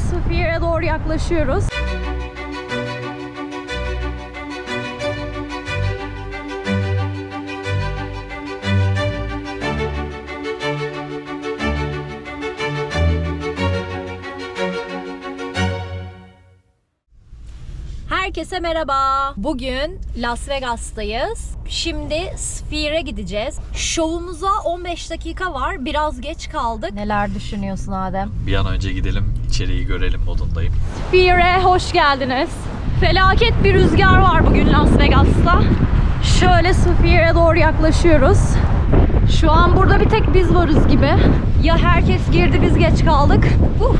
Sphere'e doğru yaklaşıyoruz. Herkese merhaba. Bugün Las Vegas'tayız. Şimdi Sphere'e gideceğiz. Şovumuza 15 dakika var. Biraz geç kaldık. Neler düşünüyorsun Adem? Bir an önce gidelim içeriği görelim modundayım. Sphere'e hoş geldiniz. Felaket bir rüzgar var bugün Las Vegas'ta. Şöyle Sphere'e doğru yaklaşıyoruz. Şu an burada bir tek biz varız gibi. Ya herkes girdi biz geç kaldık. Uh.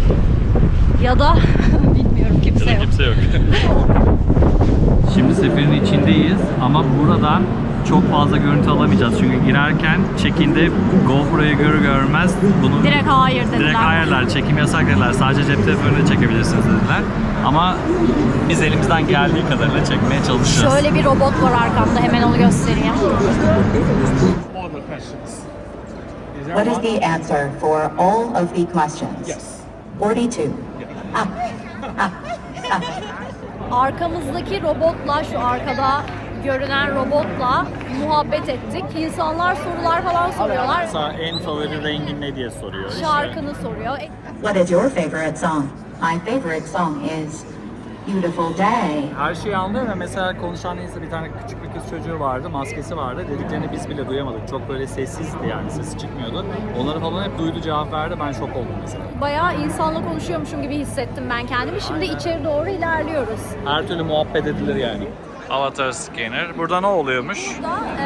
Ya da bilmiyorum kimse yok. Kimse yok. Şimdi seferin içindeyiz ama buradan çok fazla görüntü alamayacağız. Çünkü girerken check-in'de GoPro'yu görür görmez bunu Direkt hayır dediler. direkt hayırlar, çekim yasak dediler. Sadece cep telefonuyla çekebilirsiniz dediler. Ama biz elimizden geldiği kadarıyla çekmeye çalışacağız. Şöyle bir robot var arkamda hemen onu göstereyim. What is the answer for all of the questions? Yes. 42. Ah, ah, ah. Arkamızdaki robotla şu arkada görünen robotla muhabbet ettik. İnsanlar sorular falan soruyorlar. Mesela en favori rengin ne diye soruyor. işte. Şarkını soruyor. E, What is your favorite song? My favorite song is Beautiful Day. Her şeyi anlıyor ve mesela konuşan neyse bir tane küçük bir kız çocuğu vardı, maskesi vardı. Dediklerini biz bile duyamadık. Çok böyle sessizdi yani, sesi çıkmıyordu. Onları falan hep duydu, cevap verdi. Ben şok oldum mesela. Bayağı insanla konuşuyormuşum gibi hissettim ben kendimi. Şimdi içeri doğru ilerliyoruz. Her türlü muhabbet edilir yani. Avatar Scanner. Burada ne oluyormuş? Burada e,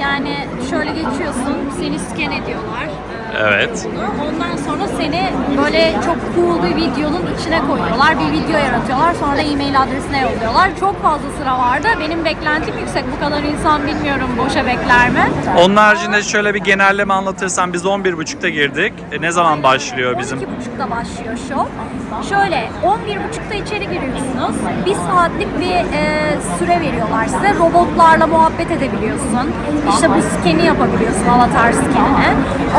yani şöyle geçiyorsun, seni scan ediyorlar. e, Evet. Ondan sonra seni böyle çok cool bir videonun içine koyuyorlar. Bir video yaratıyorlar. Sonra da e-mail adresine yolluyorlar. Çok fazla sıra vardı. Benim beklentim yüksek. Bu kadar insan bilmiyorum boşa bekler mi? Onun haricinde şöyle bir genelleme anlatırsam biz 11.30'da girdik. E, ne zaman başlıyor bizim? 12.30'da başlıyor şov. Şöyle 11.30'da içeri giriyorsunuz. Bir saatlik bir e, süre veriyorlar size. Robotlarla muhabbet edebiliyorsun. İşte bu skeni yapabiliyorsun, avatar skenini.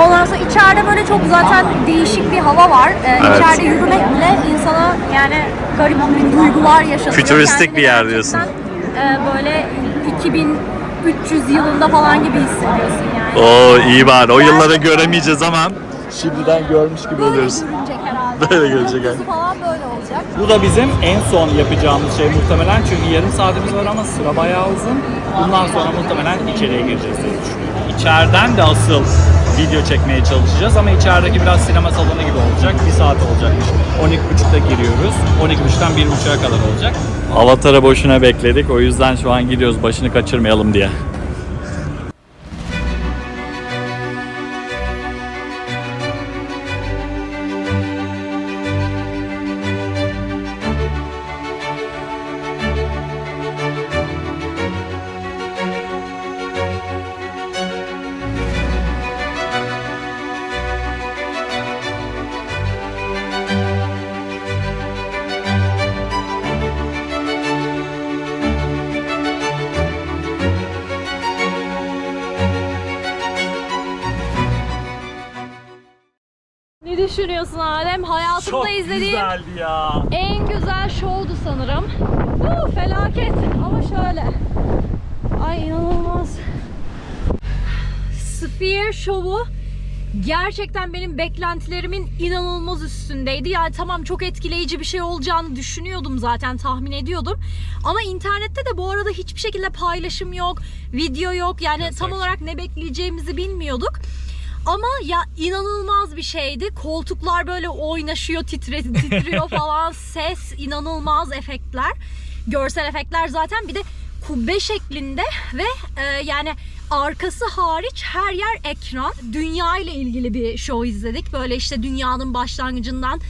Ondan sonra içeride böyle çok zaten değişik bir hava var. E, İçeride yürümek bile insana yani garip bir duygular yaşatıyor. Fütüristik Kendini bir yer gerçekten, diyorsun. e, böyle 2300 yılında falan gibi hissediyorsun yani. Oo iyi bari. O yılları Gerçekten. göremeyeceğiz ama şimdiden görmüş gibi Böyle oluyoruz. görünecek herhalde. Böyle falan böyle olacak. Bu da bizim en son yapacağımız şey muhtemelen çünkü yarım saatimiz var ama sıra bayağı uzun. Bundan sonra muhtemelen içeriye gireceğiz diye düşünüyorum. İçeriden de asıl video çekmeye çalışacağız ama içerideki biraz sinema salonu gibi olacak. Bir saat olacakmış. 12.30'da giriyoruz. 12.30'dan 1.30'a kadar olacak. Avatar'a boşuna bekledik. O yüzden şu an gidiyoruz başını kaçırmayalım diye. Ne düşünüyorsun Adem? Hayatımda izlediğim ya. en güzel şovdu sanırım. Huu, felaket ama şöyle. Ay inanılmaz. Sphere şovu gerçekten benim beklentilerimin inanılmaz üstündeydi. Yani tamam çok etkileyici bir şey olacağını düşünüyordum zaten tahmin ediyordum. Ama internette de bu arada hiçbir şekilde paylaşım yok, video yok. Yani tam olarak ne bekleyeceğimizi bilmiyorduk. Ama ya inanılmaz bir şeydi. Koltuklar böyle oynaşıyor, titre, titriyor falan. Ses, inanılmaz efektler. Görsel efektler zaten bir de kubbe şeklinde ve e, yani arkası hariç her yer ekran. Dünya ile ilgili bir show izledik. Böyle işte dünyanın başlangıcından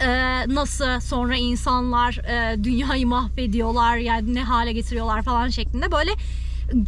e, nasıl sonra insanlar e, dünyayı mahvediyorlar yani ne hale getiriyorlar falan şeklinde böyle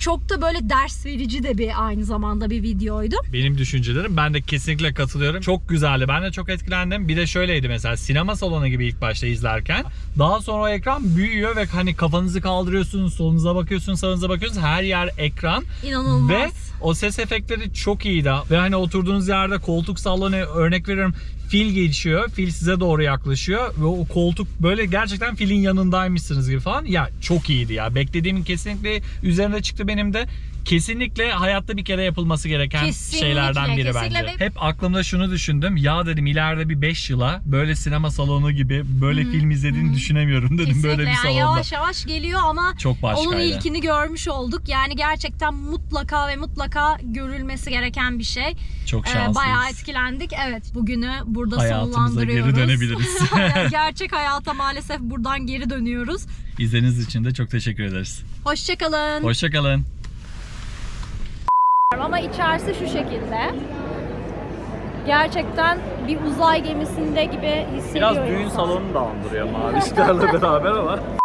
çok da böyle ders verici de bir aynı zamanda bir videoydu. benim düşüncelerim. Ben de kesinlikle katılıyorum. Çok güzeldi. Ben de çok etkilendim. Bir de şöyleydi mesela sinema salonu gibi ilk başta izlerken. Daha sonra o ekran büyüyor ve hani kafanızı kaldırıyorsunuz, solunuza bakıyorsunuz, sağınıza bakıyorsunuz. Her yer ekran. İnanılmaz. Ve o ses efektleri çok iyiydi. Ve hani oturduğunuz yerde koltuk sallanıyor. Örnek veriyorum Fil geçiyor. Fil size doğru yaklaşıyor ve o koltuk böyle gerçekten filin yanındaymışsınız gibi falan. Ya çok iyiydi ya. Beklediğimin kesinlikle üzerine çıktı benim de. Kesinlikle hayatta bir kere yapılması gereken Kesinlikle, şeylerden biri kesinlikle bence. Hep aklımda şunu düşündüm. Ya dedim ileride bir 5 yıla böyle sinema salonu gibi böyle film izlediğini düşünemiyorum dedim Kesinlikle böyle bir yani salonda. yavaş yavaş geliyor ama Çok başkaydı. onun ilkini görmüş olduk. Yani gerçekten mutlaka ve mutlaka görülmesi gereken bir şey. Çok Ee, şanslıyız. bayağı etkilendik. Evet bugünü burada Hayatımıza sonlandırıyoruz. geri dönebiliriz. Gerçek hayata maalesef buradan geri dönüyoruz. İzlediğiniz için de çok teşekkür ederiz. Hoşçakalın. Hoşçakalın. Ama içerisi şu şekilde. Gerçekten bir uzay gemisinde gibi hissediyor Biraz düğün insan. salonu da andırıyor mavi ışıklarla beraber ama